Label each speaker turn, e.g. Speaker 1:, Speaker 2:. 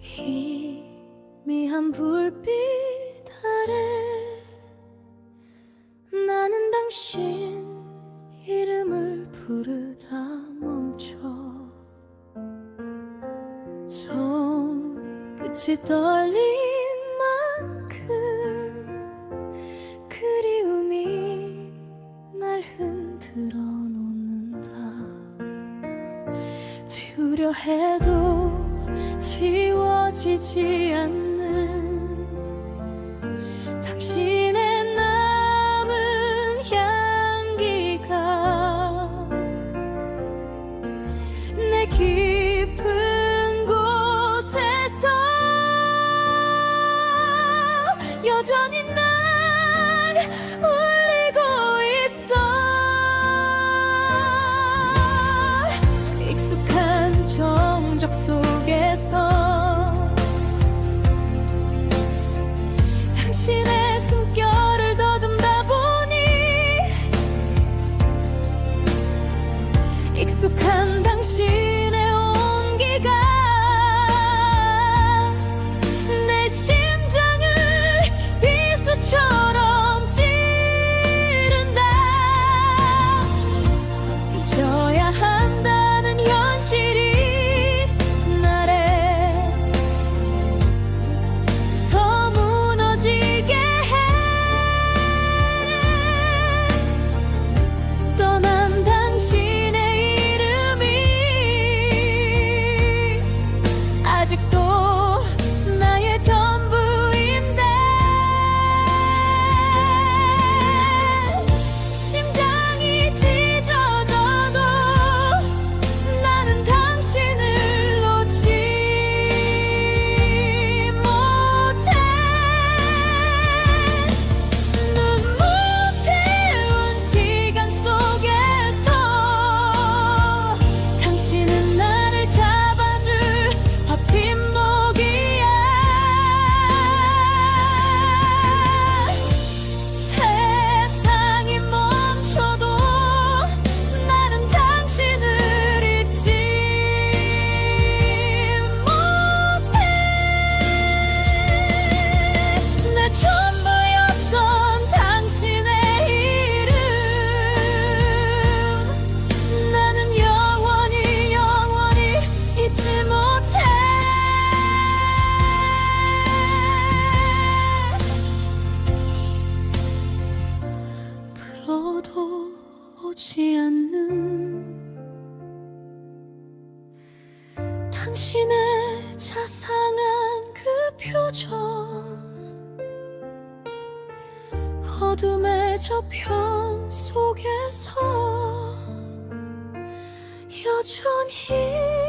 Speaker 1: 희미한 불빛 아래 나는 당신 이름을 부르다 멈춰 손끝이 떨린 만큼 그리움이 날 흔들어 놓는다. 지우려 해도 지워지지 않는 당신의 남은 향기가 내 깊은 곳에서 여전히 날 울리고 있어. 익숙한 정적 속 당신의 숨결을 더듬다 보니 익숙한 당신 오지 않는 당신의 자상한 그 표정 어둠의 저편 속에서 여전히